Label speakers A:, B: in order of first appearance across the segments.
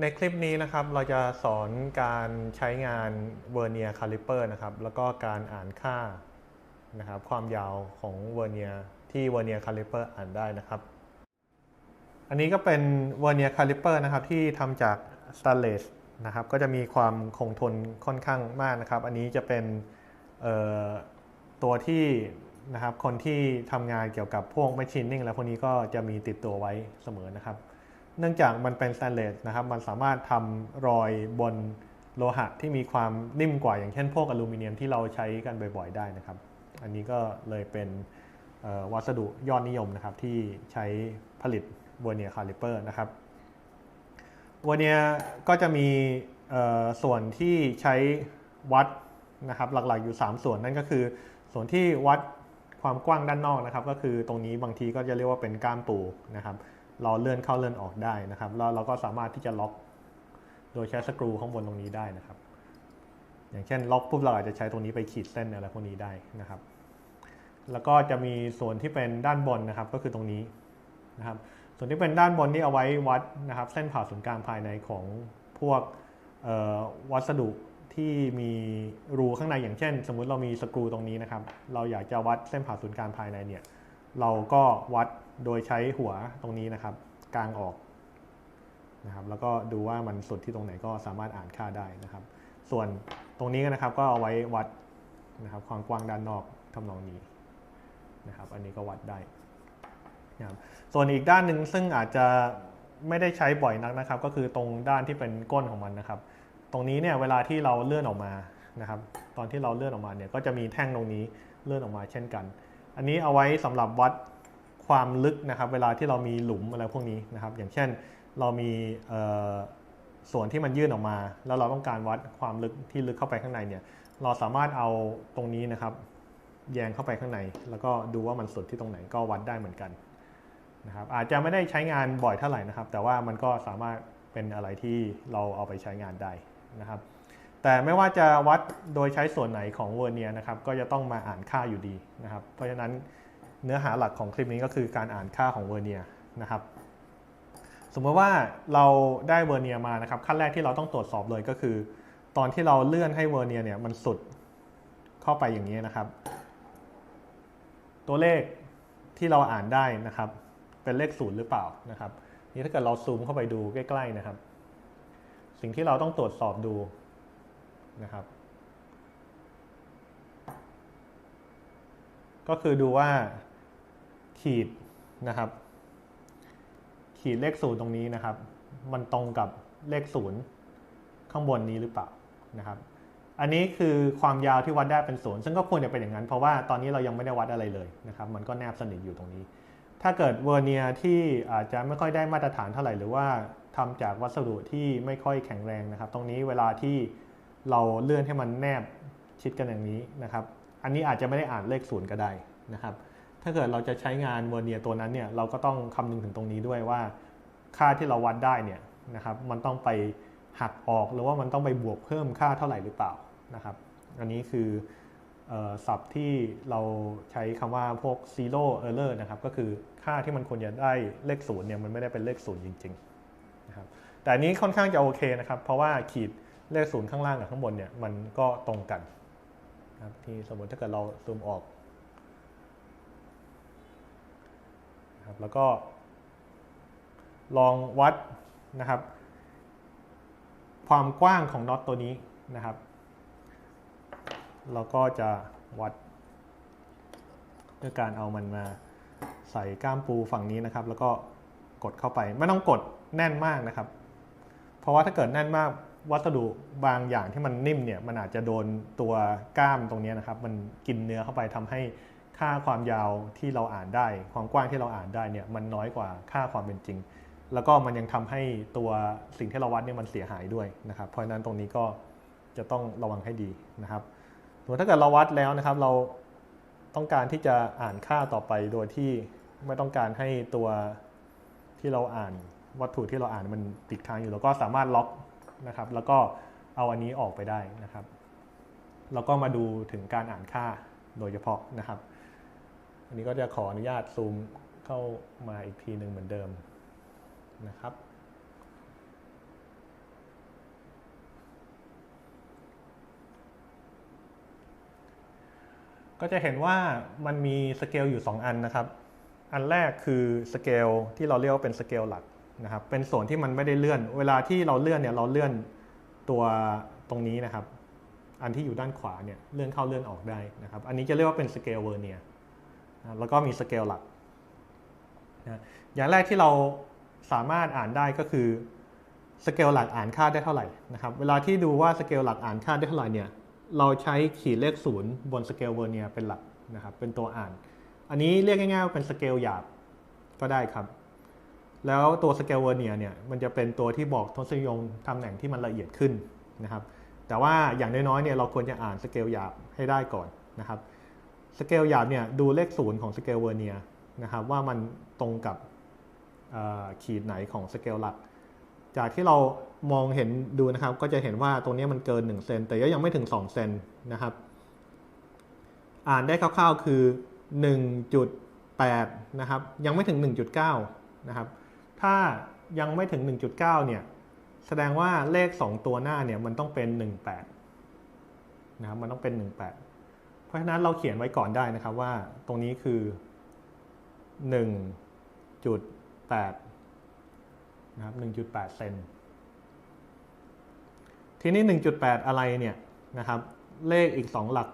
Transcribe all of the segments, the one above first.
A: ในคลิปนี้นะครับเราจะสอนการใช้งานเวอร์เนียคาลิเปอร์นะครับแล้วก็การอ่านค่านะครับความยาวของเวอร์เนียที่เวอร์เนียคาลิเปอร์อ่านได้นะครับ อันนี้ก็เป็นเวอร์เนียคาลิเปอร์นะครับที่ทำจากสแตนเลสนะครับก็จะมีความคงทนค่อนข้างมากนะครับ อันนี้จะเป็นตัวที่นะครับคนที่ทำงานเกี่ยวกับพวก machining แล้วพวกนี้ก็จะมีติดตัวไว้เสมอนะครับ เนื่องจากมันเป็นสแตนเลสนะครับ มันสามารถทำรอยบนโลหะที่มีความนิ่มกว่าอย่างเช่นพวกอลูมิเนียมที่เราใช้กันบ่อยๆได้นะครับ อันนี้ก็เลยเป็นวัสดุยอดนิยมนะครับที่ใช้ผลิตเวอร์เนียคาลิเปอร์นะครับเวอร์เนียก็จะมีส่วนที่ใช้วัดนะครับหลักๆอยู่ 3 ส่วนนั่นก็คือ ส่วนที่วัดความกว้างด้านนอกนะครับ ก็คือตรงนี้บางทีก็จะเรียกว่าเป็นก้ามปูนะครับ เราเลื่อนเข้าเลื่อนออกได้นะครับ แล้วเราก็สามารถที่จะล็อก โดยใช้สกรูข้างบนตรงนี้ได้นะครับ อย่างเช่นล็อกปุ๊บเราอาจจะใช้ตรงนี้ไปขีดเส้นอะไรพวกนี้ได้นะครับ แล้วก็จะมีส่วนที่เป็นด้านบนนะครับ ก็คือตรงนี้นะครับ ส่วนที่เป็นด้านบนนี่เอาไว้วัดนะครับ เส้นผ่าศูนย์กลางภายในของพวกวัสดุที่มีรูข้างในอย่างเช่น สมมุติเรามีสกรูตรงนี้นะครับ เราอยากจะวัดเส้นผ่าศูนย์กลางภายในเนี่ย เราก็วัด โดยใช้หัวตรงนี้นะครับกลางออกนะครับแล้วก็ดูว่ามันสุดที่ตรงไหนก็สามารถอ่านค่าได้นะครับ ส่วนตรงนี้นะครับก็เอาไว้วัดนะครับความกว้างด้านนอกทำนองนี้นะครับ อันนี้ก็วัดได้นะครับส่วนอีกด้านหนึ่งซึ่งอาจจะไม่ได้ใช้บ่อยนักนะครับ ก็คือตรงด้านที่เป็นก้นของมันนะครับ ตรงนี้เนี่ยเวลาที่เราเลื่อนออกมานะครับ ตอนที่เราเลื่อนออกมาเนี่ยก็จะมีแท่งตรงนี้เลื่อนออกมาเช่นกัน อันนี้เอาไว้สำหรับวัด ความลึกนะครับ เวลาที่เรามีหลุมอะไรพวกนี้นะครับ อย่างเช่นเรามีส่วนที่มันยื่นออกมา แล้วเราต้องการวัดความลึกที่ลึกเข้าไปข้างในเนี่ยเราสามารถเอาตรงนี้นะครับ แยงเข้าไปข้างใน แล้วก็ดูว่ามันสุดที่ตรงไหนก็วัดได้เหมือนกันนะครับอาจจะไม่ได้ใช้งานบ่อยเท่าไหร่นะครับ แต่ว่ามันก็สามารถเป็นอะไรที่เราเอาไปใช้งานได้นะครับ แต่ไม่ว่าจะวัดโดยใช้ส่วนไหนของเวอร์เนียนะครับก็จะต้องมาอ่านค่าอยู่ดีนะครับ เพราะฉะนั้น เนื้อหาหลักของคลิปนี้ก็คือการอ่านค่าของเวอร์เนียนะครับ สมมติว่าเราได้เวอร์เนียมานะครับ ขั้นแรกที่เราต้องตรวจสอบเลยก็คือ ตอนที่เราเลื่อนให้เวอร์เนียเนี่ยมันสุดเข้าไปอย่างนี้นะครับ ตัวเลขที่เราอ่านได้นะครับ เป็นเลขศูนย์หรือเปล่านะครับ นี่ถ้าเกิดเราซูมเข้าไปดูใกล้ๆนะครับ สิ่งที่เราต้องตรวจสอบดูนะครับก็คือดูว่า ขีดนะครับ ขีดเลขศูนย์ตรงนี้นะครับ มันตรงกับเลขศูนย์ข้างบนนี้หรือเปล่านะครับ อันนี้คือความยาวที่วัดได้เป็นศูนย์ซึ่งก็ควรจะเป็นอย่างนั้น เพราะว่าตอนนี้เรายังไม่ได้วัดอะไรเลยนะครับ มันก็แนบสนิทอยู่ตรงนี้ ถ้าเกิดเวอร์เนียที่อาจจะไม่ค่อยได้มาตรฐานเท่าไหร่หรือว่าทำจากวัสดุที่ไม่ค่อยแข็งแรงนะครับ ตรงนี้เวลาที่เราเลื่อนให้มันแนบชิดกันอย่างนี้นะครับ อันนี้อาจจะไม่ได้อ่านเลขศูนย์ก็ได้นะครับ ถ้าเกิดเราจะใช้งานเวอร์เนียตัวนั้นเนี่ยเราก็ต้องคำนึงถึงตรงนี้ด้วยว่า ค่าที่เราวัดได้เนี่ยนะครับมันต้องไปหักออกหรือว่ามันต้องไปบวกเพิ่มค่าเท่าไหร่หรือเปล่านะครับ อันนี้คือเออศัพท์ที่เราใช้คำว่าพวก zero error นะครับ ก็คือค่าที่มันควรจะได้เลขศูนย์เนี่ยมันไม่ได้เป็นเลขศูนย์จริงๆนะครับแต่อันนี้ค่อนข้างจะโอเคนะครับ เพราะว่าขีดเลขศูนย์ข้างล่างกับข้างบนเนี่ยมันก็ตรงกันนะครับที่สมมติถ้าเกิดเราซูมออก นะครับแล้วก็ ลองวัดนะครับ ความกว้างของน็อตตัวนี้นะครับ เราก็จะวัดด้วยการเอามันมาใส่ก้ามปูฝั่งนี้นะครับ แล้วก็กดเข้าไปไม่ต้องกดแน่นมากนะครับ เพราะว่าถ้าเกิดแน่นมากวัสดุบางอย่างที่มันนิ่มเนี่ยมันอาจจะโดนตัวก้ามตรงนี้นะครับ มันกินเนื้อเข้าไปทำให้ ค่าความยาวที่เราอ่านได้ ความกว้างที่เราอ่านได้เนี่ยมันน้อยกว่าค่าความเป็นจริง แล้วก็มันยังทำให้ตัวสิ่งที่เราวัดเนี่ยมันเสียหายด้วยนะครับ เพราะฉะนั้นตรงนี้ก็จะต้องระวังให้ดีนะครับสมมติถ้าเกิดเราวัดแล้วนะครับ เราต้องการที่จะอ่านค่าต่อไปโดยที่ไม่ต้องการให้ตัวที่เราอ่านวัตถุที่เราอ่านมันติดค้างอยู่เราก็สามารถล็อกนะครับ แล้วก็เอาอันนี้ออกไปได้นะครับ แล้วก็มาดูถึงการอ่านค่าโดยเฉพาะนะครับ อันนี้ก็จะขออนุญาตซูมเข้ามาอีกทีหนึ่งเหมือนเดิมนะครับ ก็จะเห็นว่ามันมีสเกลอยู่ 2 อันนะครับ อันแรกคือสเกลที่เราเรียกว่าเป็นสเกลหลักนะครับ เป็นส่วนที่มันไม่ได้เลื่อน เวลาที่เราเลื่อนเนี่ยเราเลื่อนตัวตรงนี้นะครับ อันที่อยู่ด้านขวาเนี่ยเลื่อนเข้าเลื่อนออกได้นะครับ อันนี้จะเรียกว่าเป็นสเกลเวอร์เนียร์ แล้วก็มีสเกลหลักนะอย่างแรกที่เราสามารถอ่านได้ก็คือสเกลหลักอ่านค่าได้เท่าไหร่นะครับเวลาที่ดูว่าสเกลหลักอ่านค่าได้เท่าไหร่เนี่ยเราใช้ขีดเลขศูนย์บนสเกลเวอร์เนียเป็นหลักนะครับเป็นตัวอ่าน อันนี้เรียกง่ายๆว่าเป็นสเกลหยาบก็ได้ครับ แล้วตัวสเกลเวอร์เนียเนี่ยมันจะเป็นตัวที่บอกทศนิยมตำแหน่งที่มันละเอียดขึ้นนะครับแต่ว่าอย่างน้อยๆเนี่ยเราควรจะอ่านสเกลหยาบให้ได้ก่อนนะครับ สเกลหยาบเนี่ยดูเลขศูนย์ของสเกลเวอร์เนียนะครับว่ามันตรงกับขีดไหนของสเกลหลัก จากที่เรามองเห็นดูนะครับก็จะเห็นว่าตรงนี้มันเกิน 1 เซนแต่ก็ยังไม่ถึง 2 เซนนะครับ อ่านได้คร่าวๆคือ 1.8 นะครับ ยังไม่ถึง 1.9 นะครับ ถ้ายังไม่ถึง 1.9 เนี่ยแสดงว่าเลข 2 ตัวหน้าเนี่ยมันต้องเป็น 18 นะครับมันต้องเป็น 18 ราะฉะนั้นเราเขียนไว้ก่อนได้นะครับว่าตรงนี้คือ 1.8 นะครับ 1.8 เซนทีนี้ 1.8 อะไรเนี่ยนะครับ เลขอีก 2 หลัก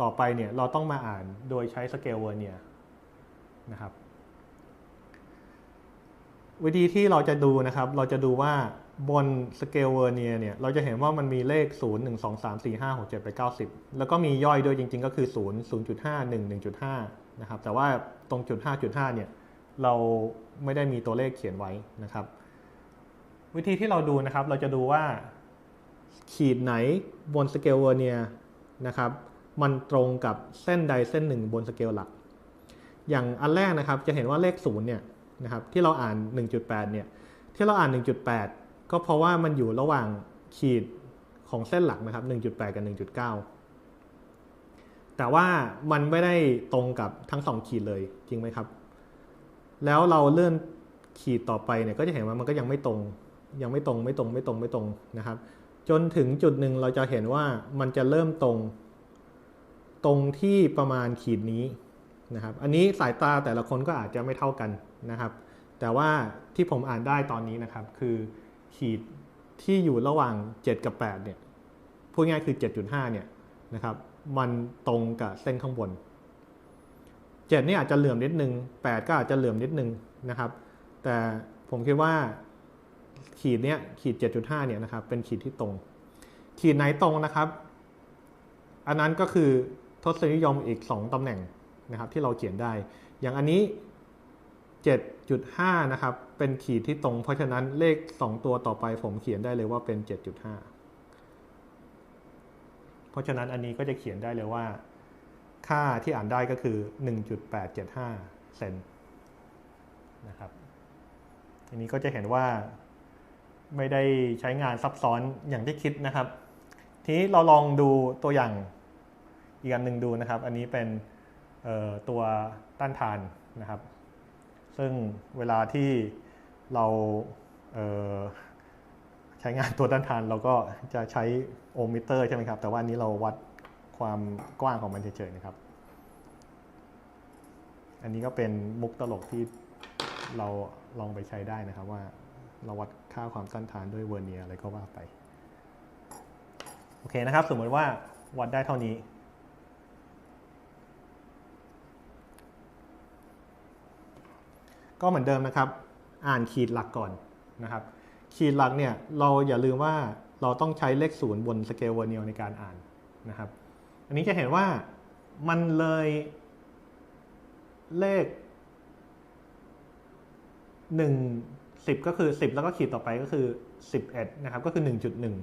A: ต่อไปเนี่ยเราต้องมาอ่านโดยใช้สเกลเวอร์เนียนะครับ วิธีที่เราจะดูนะครับ เราจะดูว่า บนสเกลเวอร์เนียเนี่ยเราจะเห็นว่ามันมีเลข 0 1 2 3 4 5 6 7 8 9 10 แล้วก็มีย่อยด้วยจริง ๆ ก็คือ 0 0.5 1 1.5 นะครับ แต่ว่าตรงจุด 5.5 เนี่ยเราไม่ได้มีตัวเลขเขียนไว้นะครับ วิธีที่เราดูนะครับเราจะดูว่าขีดไหนบนสเกลเวอร์เนียนะครับมันตรงกับเส้นใดเส้นหนึ่งบนสเกลหลัก อย่างอันแรกนะครับจะเห็นว่าเลข0เนี่ยนะครับที่เราอ่าน 1.8 เนี่ยที่เราอ่าน 1.8 ก็เพราะว่ามันอยู่ระหว่างขีดของเส้นหลักนะครับ 1.8 กับ 1.9 แต่ว่ามันไม่ได้ตรงกับทั้งสองขีดเลยจริงไหมครับ แล้วเราเลื่อนขีดต่อไปเนี่ยก็จะเห็นว่ามันก็ยังไม่ตรง ยังไม่ตรงไม่ตรงไม่ตรงไม่ตรงนะครับ จนถึงจุดหนึ่งเราจะเห็นว่ามันจะเริ่มตรง ตรงที่ประมาณขีดนี้นะครับ อันนี้สายตาแต่ละคนก็อาจจะไม่เท่ากันนะครับ แต่ว่าที่ผมอ่านได้ตอนนี้นะครับคือ ขีดที่อยู่ระหว่าง 7 กับ 8 เนี่ย พูดง่ายคือ 7.5 เนี่ยนะครับ มันตรงกับเส้นข้างบน 7 นี่อาจจะเหลื่อมนิดนึง 8 ก็อาจจะเหลื่อมนิดนึงนะครับ แต่ผมคิดว่าขีดเนี้ยขีด 7.5 เนี่ยนะครับ เป็นขีดที่ตรง ขีดไหนตรงนะครับ อันนั้นก็คือทศนิยมอีก 2ตำแหน่งนะครับที่เราเขียนได้ อย่างอันนี้ 7.5 นะครับ เป็นขีดที่ตรง เพราะฉะนั้นเลข 2 ตัวต่อไปผมเขียนได้เลยว่าเป็น 7.5 เพราะฉะนั้นอันนี้ก็จะเขียนได้เลยว่า ค่าที่อ่านได้ก็คือ 1.875 เซนนะครับอันนี้ก็จะเห็นว่าไม่ได้ใช้งานซับซ้อนอย่างที่คิดนะครับ ทีนี้เราลองดูตัวอย่างอีกอันหนึ่งดูนะครับ อันนี้เป็นตัวต้านทานนะครับ ซึ่งเวลาที่เราใช้งานตัวต้านทานเราก็จะใช้โอห์มมิเตอร์ใช่ไหมครับ แต่ว่าอันนี้เราวัดความกว้างของมันเฉยๆนะครับ อันนี้ก็เป็นมุกตลกที่เราลองไปใช้ได้นะครับว่าเราวัดค่าความต้านทานด้วยเวอร์เนียอะไรก็ว่าไป โอเคนะครับ สมมติว่าวัดได้เท่านี้ ก็เหมือนเดิมนะครับ อ่านขีดหลักก่อนนะครับ ขีดหลักเนี่ยเราอย่าลืมว่าเราต้องใช้เลขศูนย์บนสเกลเวอร์เนียลในการอ่านนะครับ อันนี้จะเห็นว่ามันเลยเลขหนึ่งสิบก็คือสิบแล้วก็ขีดต่อไปก็คือสิบเอ็ดนะครับก็คือหนึ่งจุดหนึ่ง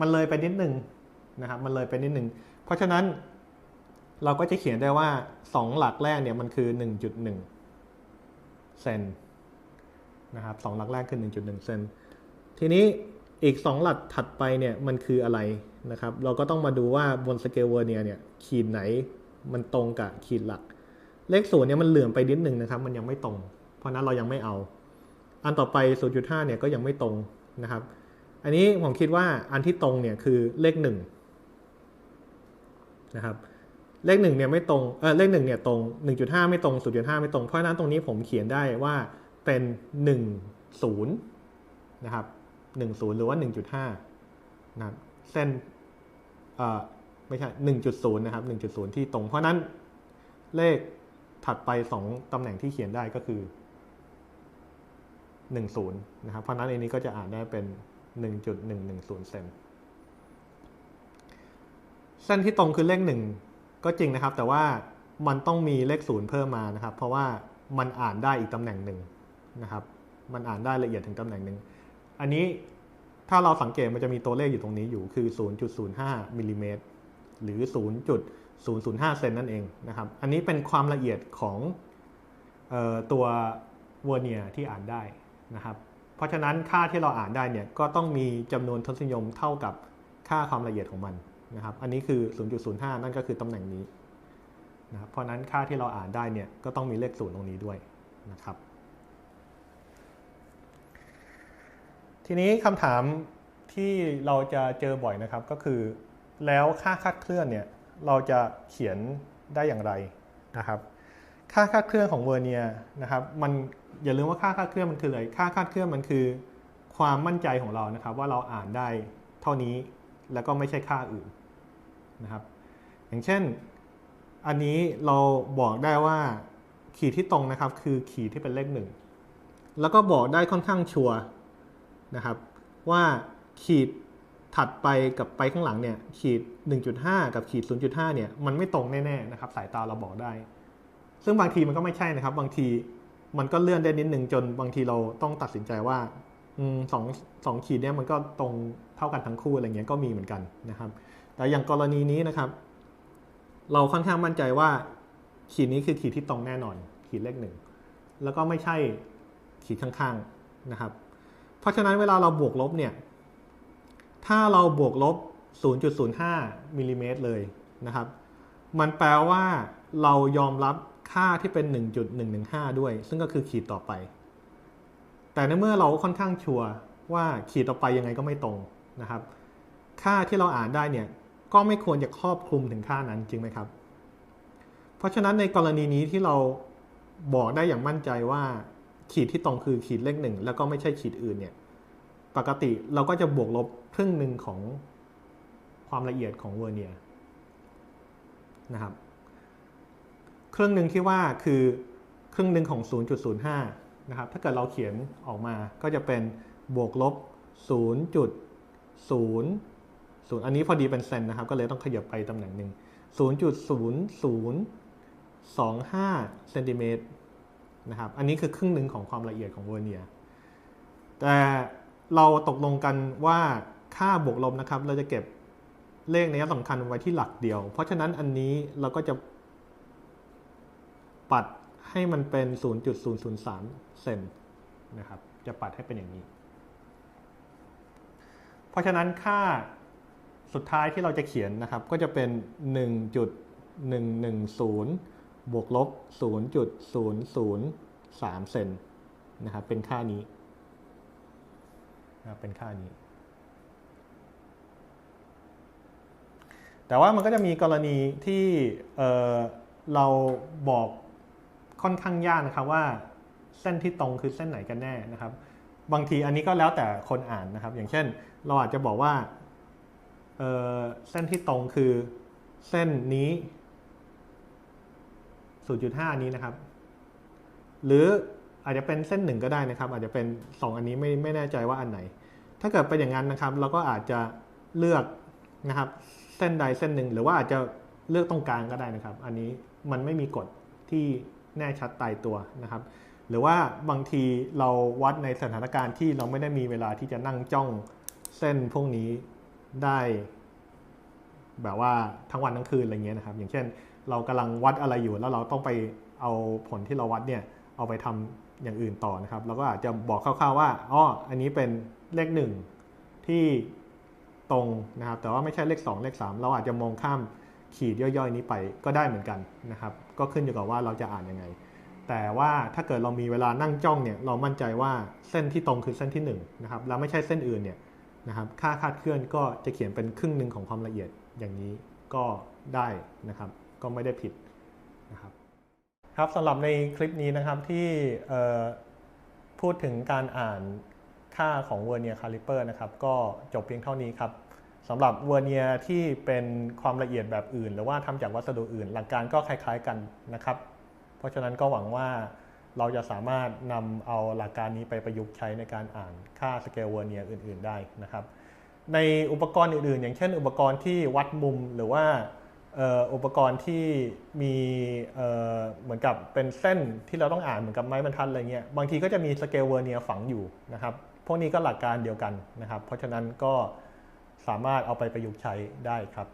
A: มันเลยไปนิดหนึ่งนะครับมันเลยไปนิดหนึ่งเพราะฉะนั้นเราก็จะเขียนได้ว่าสองหลักแรกเนี่ยมันคือหนึ่งจุดหนึ่ง เซนนะครับสองหลักแรกคือหนึ่งจุดหนึ่งเซนทีนี้อีกสองหลักถัดไปเนี่ยมันคืออะไรนะครับ เราก็ต้องมาดูว่าบนสเกลเวอร์เนียเนี่ยขีดไหนมันตรงกับขีดหลัก เลขศูนย์เนี่ยมันเหลื่อมไปนิดหนึ่งนะครับ มันยังไม่ตรง เพราะนั้นเรายังไม่เอา อันต่อไป 0.5 เนี่ยก็ยังไม่ตรงนะครับ อันนี้ผมคิดว่าอันที่ตรงเนี่ยคือเลขหนึ่งนะครับ เลขหนึ่งเนี่ยไม่ตรง เออเลขหนึ่งเนี่ยตรงหนึ่งจุดห้าไม่ตรงศูนย์จุดห้าไม่ตรง เพราะฉะนั้นตรงนี้ผมเขียนได้ว่าเป็นหนึ่งศูนย์นะครับหนึ่งศูนย์หรือว่าหนึ่งจุดห้านะเส้น เอ่อ ไม่ใช่หนึ่งจุดศูนย์นะครับหนึ่งจุดศูนย์ที่ตรง เพราะนั้นเลขถัดไปสองตำแหน่งที่เขียนได้ก็คือหนึ่งศูนย์นะครับ เพราะฉะนั้นอันนี้ก็จะอ่านได้เป็นหนึ่งจุดหนึ่งหนึ่งศูนย์เซน เส้นที่ตรงคือเลขหนึ่ง ก็จริงนะครับ แต่ว่ามันต้องมีเลขศูนย์เพิ่มมานะครับ เพราะว่ามันอ่านได้อีกตำแหน่งหนึ่งนะครับ มันอ่านได้ละเอียดถึงตำแหน่งหนึ่ง อันนี้ถ้าเราสังเกตมันจะมีตัวเลขอยู่ตรงนี้อยู่คือ 0.05มิลลิเมตรหรือ 0.005 เซนนั่นเองนะครับ อันนี้เป็นความละเอียดของออตัวเวอร์เนียที่อ่านได้นะครับ เพราะฉะนั้นค่าที่เราอ่านได้เนี่ยก็ต้องมีจำนวนทศนิยมเท่ากับค่าความละเอียดของมัน นะครับ อันนี้คือ 0.05 นั่นก็คือตำแหน่งนี้นะครับเพราะนั้นค่าที่เราอ่านได้เนี่ยก็ต้องมีเลขศูนย์ตรงนี้ด้วยนะครับ ทีนี้คำถามที่เราจะเจอบ่อยนะครับก็คือ แล้วค่าคาดเคลื่อนเนี่ยเราจะเขียนได้อย่างไรนะครับ ค่าคาดเคลื่อนของเวอร์เนียนะครับมันอย่าลืมว่าค่าคาดเคลื่อนมันคืออะไรค่าคาดเคลื่อนมันคือ ความมั่นใจของเรานะครับ ว่าเราอ่านได้เท่านี้แล้วก็ไม่ใช่ค่าอื่น นะครับ อย่างเช่นอันนี้เราบอกได้ว่าขีดที่ตรงนะครับคือขีดที่เป็นเลขหนึ่งแล้วก็บอกได้ค่อนข้างชัวร์นะครับ ว่าขีดถัดไปกับไปข้างหลังเนี่ยขีด 1.5 กับขีด 0.5 เนี่ยมันไม่ตรงแน่ๆนะครับ สายตาเราบอกได้ ซึ่งบางทีมันก็ไม่ใช่นะครับ บางทีมันก็เลื่อนได้นิดนึงจนบางทีเราต้องตัดสินใจว่าสองสองขีดเนี่ยมันก็ตรงเท่ากันทั้งคู่อะไรเงี้ยก็มีเหมือนกันนะครับ แต่อย่างกรณีนี้นะครับ เราค่อนข้างมั่นใจว่าขีดนี้คือขีดที่ตรงแน่นอน ขีดเลขหนึ่งแล้วก็ไม่ใช่ขีดข้างๆนะครับ เพราะฉะนั้นเวลาเราบวกลบเนี่ย ถ้าเราบวกลบ 0.05มิลลิเมตรเลยนะครับ มันแปลว่าเรายอมรับค่าที่เป็น 1.115 ด้วย ซึ่งก็คือขีดต่อไป แต่ในเมื่อเราค่อนข้างชัวร์ว่าขีดต่อไปยังไงก็ไม่ตรงนะครับ ค่าที่เราอ่านได้เนี่ย ก็ไม่ควรจะครอบคลุมถึงค่านั้นจริงไหมครับ เพราะฉะนั้นในกรณีนี้ที่เราบอกได้อย่างมั่นใจว่า ขีดที่ตรงคือขีดเลขหนึ่งแล้วก็ไม่ใช่ขีดอื่นเนี่ย ปกติเราก็จะบวกลบครึ่งหนึ่งของความละเอียดของเวอร์เนียนะครับ ครึ่งหนึ่งที่ว่าคือครึ่งหนึ่งของ 0.05 นะครับ ถ้าเกิดเราเขียนออกมาก็จะเป็นบวกลบ 0.0 อันนี้พอดีเป็นเซนนะครับ ก็เลยต้องขยับไปตำแหน่งหนึ่ง0.0025เซนติเมตรนะครับอันนี้คือครึ่งหนึ่งของความละเอียดของเวอร์เนียแต่เราตกลงกันว่าค่าบวกลบนะครับ เราจะเก็บเลขในยสำคัญไว้ที่หลักเดียว เพราะฉะนั้นอันนี้เราก็จะปัดให้มันเป็น 0.003 เซนนะครับ จะปัดให้เป็นอย่างนี้ เพราะฉะนั้นค่า สุดท้ายที่เราจะเขียนนะครับ ก็จะเป็น 1.110 บวกลบ 0.003 เซนนะครับ เป็นค่านี้นะเป็นค่านี้ แต่ว่ามันก็จะมีกรณีที่เเราบอกค่อนข้างยากนะครับว่าเส้นที่ตรงคือเส้นไหนกันแน่นะครับ บางทีอันนี้ก็แล้วแต่คนอ่านนะครับ อย่างเช่น เราอาจจะบอกว่า เส้นที่ตรงคือเส้นนี้ 0.5 นี้นะครับ หรืออาจจะเป็นเส้นหนึ่งก็ได้นะครับ อาจจะเป็น 2 อันนี้ไม่ไม่แน่ใจว่าอันไหน ถ้าเกิดเป็นอย่างนั้นนะครับ เราก็อาจจะเลือกนะครับ เส้นใดเส้นหนึ่ง หรือว่าอาจจะเลือกตรงกลางก็ได้นะครับ อันนี้มันไม่มีกฎที่แน่ชัดตายตัวนะครับ หรือว่าบางทีเราวัดในสถานการณ์ที่เราไม่ได้มีเวลาที่จะนั่งจ้องเส้นพวกนี้ ได้แบบว่าทั้งวันทั้งคืนอะไรเงี้ยนะครับ อย่างเช่นเรากำลังวัดอะไรอยู่แล้วเราต้องไปเอาผลที่เราวัดเนี่ยเอาไปทำอย่างอื่นต่อนะครับเราก็อาจจะบอกคร่าวๆว่าอ๋ออันนี้เป็นเลขหนึ่งที่ตรงนะครับ แต่ว่าไม่ใช่เลข 2 เลข 3 เราอาจจะมองข้ามขีดย่อยๆ นี้ไปก็ได้เหมือนกันนะครับ ก็ขึ้นอยู่กับว่าเราจะอ่านยังไง แต่ว่าถ้าเกิดเรามีเวลานั่งจ้องเนี่ยเรามั่นใจว่าเส้นที่ตรงคือเส้นที่1นะครับแล้วไม่ใช่เส้นอื่นเนี่ย นะครับค่าคาดเคลื่อนก็จะเขียนเป็นครึ่งหนึ่งของความละเอียดอย่างนี้ก็ได้นะครับก็ไม่ได้ผิดนะครับครับสำหรับในคลิปนี้นะครับที่พูดถึงการอ่านค่าของเวอร์เนียคาลิเปอร์นะครับก็จบเพียงเท่านี้ครับสำหรับเวอร์เนียที่เป็นความละเอียดแบบอื่น หรือว่าทำจากวัสดุอื่น หลักการก็คล้ายๆกันนะครับ เพราะฉะนั้นก็หวังว่า เราจะสามารถนำเอาหลักการนี้ไปประยุกต์ใช้ในการอ่านค่าสเกลเวอร์เนียอื่น ๆได้นะครับ ในอุปกรณ์อื่น ๆ อย่างเช่น อุปกรณ์ที่วัดมุมหรือว่าอุปกรณ์ที่มีเอ่อเหมือนกับเป็นเส้นที่เราต้องอ่านเหมือนกับไม้บรรทัดอะไรเงี้ยบางทีก็จะมีสเกลเวอร์เนียฝังอยู่นะครับ พวกนี้ก็หลักการเดียวกันนะครับ เพราะฉะนั้นก็สามารถเอาไปประยุกต์ใช้ได้ครับ